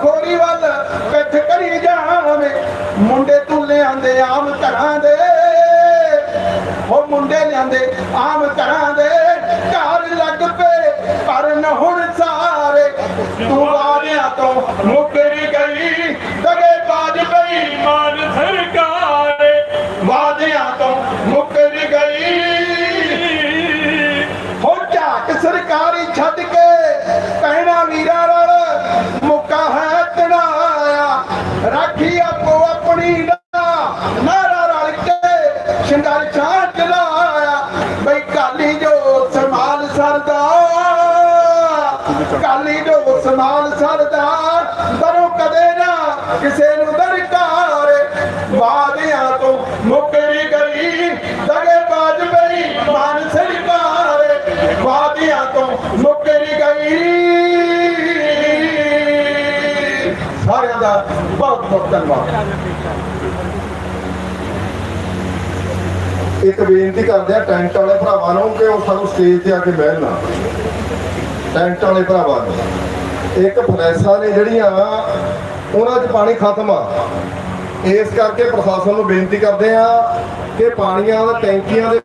ਖੋਰੀ ਵੱਲ ਪਿੱਠ ਕਰੀ ਜਾਵੇਂ। ਮੁੰਡੇ ਤੂੰ ਲਿਆਂਦੇ ਆਮ ਘਰਾਂ ਦੇ। ਉਹ ਮੁੰਡੇ ਲਿਆਂਦੇ ਆਮ ਘਰਾਂ ਦੇ। ਘਰ ਲੱਗ ਪਏ, ਪਰ ਨਾ ਹੁਣ ਸਾਰੇ। ਤੂੰ ਵਾਰਿਆਂ ਤੋਂ ਮੁਕਰੀ ਗਈ, ਦਗੇ ਬਾਜ ਬੇਈਮਾਨ ਸਰਕਾਰ। ਵਾਦਿਆਂ ਤੋਂ ਮੁੱਕਰ ਗਈ। ਹੋ ਝਾਕ ਸਰਕਾਰੀ ਛੱਡ ਕੇ ਰਾਖੀ ਆਪੋ ਆਪਣੀ ਦਾ ਨਾਰਾ ਰਲ ਕੇ ਸੰਘਰਸ਼ਾਂ ਚਲਾਇਆ ਬਈ ਕਾਲੀ ਜੋ ਸਮਾਲ ਸਰਦਾ, ਕਾਲੀ ਜੋ ਸਮਾਲ ਸਰਦਾ ਦਰੋਂ ਕਦੇ ਨਾ ਕਿਸੇ ਨੂੰ ਦਰਕਾਰ ਵਾਦਿਆਂ ਸਾਰਿਆਂ ਦਾ ਬਹੁਤ ਬਹੁਤ ਇੱਕ ਬੇਨਤੀ ਕਰਦੇ ਆ ਟੈਂਟ ਵਾਲੇ ਭਰਾਵਾਂ ਨੂੰ ਕਿ ਉਹ ਸਾਨੂੰ ਸਟੇਜ ਤੇ ਆ ਕੇ ਬਹਿਣ ਨਾ। ਟੈਂਟ ਵਾਲੇ ਭਰਾਵਾਂ ਨੂੰ। ਇੱਕ ਫਲੈਸਾਂ ਨੇ ਜਿਹੜੀਆਂ, ਉਹਨਾਂ 'ਚ ਪਾਣੀ ਖਤਮ ਆ। ਇਸ ਕਰਕੇ ਪ੍ਰਸ਼ਾਸਨ ਨੂੰ ਬੇਨਤੀ ਕਰਦੇ ਆ ਕਿ ਪਾਣੀਆਂ ਦਾ ਟੈਂਕੀਆਂ ਦੇ